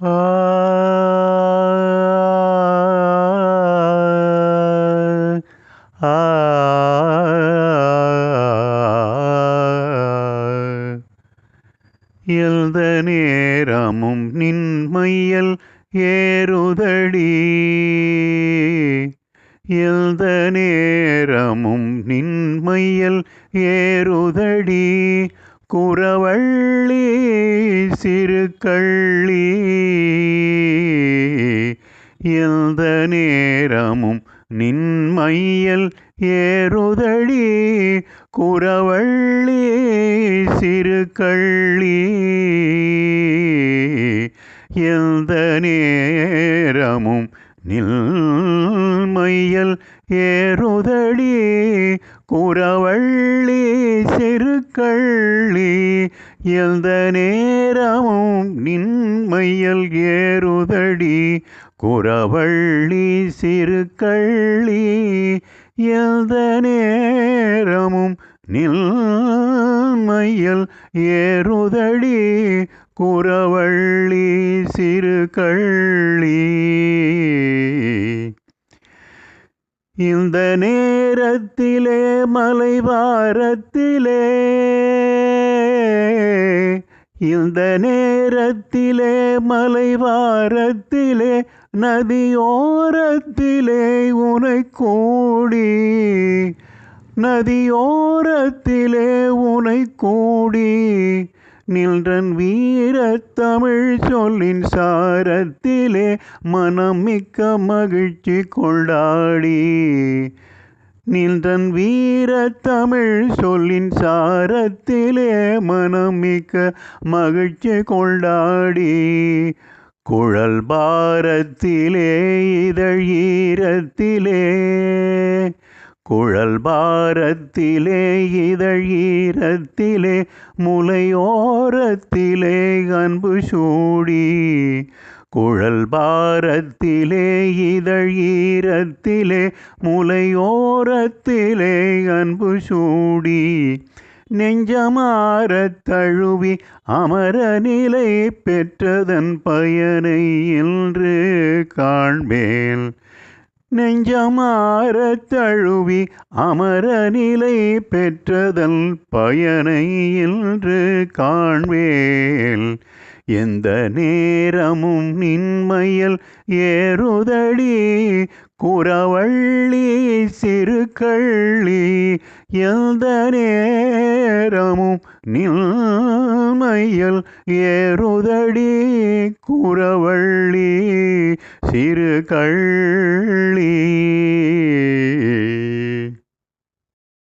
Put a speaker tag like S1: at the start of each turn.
S1: ஆ எந்த நேரமும் நின்மையல் ஏறுதடி. எந்த நேரமும் நின்மையல் ஏறுதடி. குறவள்ளி சிறு கள்ளி. எந்த நேரமும் நின்மையல் ஏறுதடி. குறவள்ளி சிறு கள்ளி. எந்த நேரமும் நில்மையல் ஏறுதடி. குறவள்ளி சிறு சிறுகள்ளி எந்த நேரமும் நின்மையல் ஏறுதடி. குறவள்ளி சிறு கள்ளி எந்த நேரமும் நில்மையல் ஏறுதடி. குறவள்ளி சிறு கள்ளி. இந்த நேரத்திலே மலைவாரத்திலே இந்த நேரத்திலே மலைவாரத்திலே நதியோரத்திலே உனை கூடி நதியோரத்திலே உனை கூடி நின்றன் வீர தமிழ் சொல்லின் சாரத்திலே மனம் மிக்க மகிழ்ச்சி கொண்டாடி. நின்றன் வீர தமிழ் சொல்லின் சாரத்திலே மனம் மிக்க மகிழ்ச்சி கொண்டாடி. குழல் பாரத்திலே இதழ் ஈரத்திலே குழல் பாரத்திலே இதழ் ஈரத்திலே முலையோரத்திலே அன்பு சூடி. குழல் பாரத்திலே இதழ் ஈரத்திலே முலையோரத்திலே அன்பு சூடி. நெஞ்சமாறத் தழுவி அமர நிலை பெற்றதன் பயனை இன்று காண்பேன். நெஞ்சமாறத் தழுவி அமர நிலை பெற்றதன் பயனை இன்று காண்பேன் எந்த நேரமும் நின்மையல் ஏறுதடி குறவள்ளி சிறு கள்ளி எந்த நேரமும் நில்மையல் ஏறுதடி குறவள்ளி. சிறு கள்ளி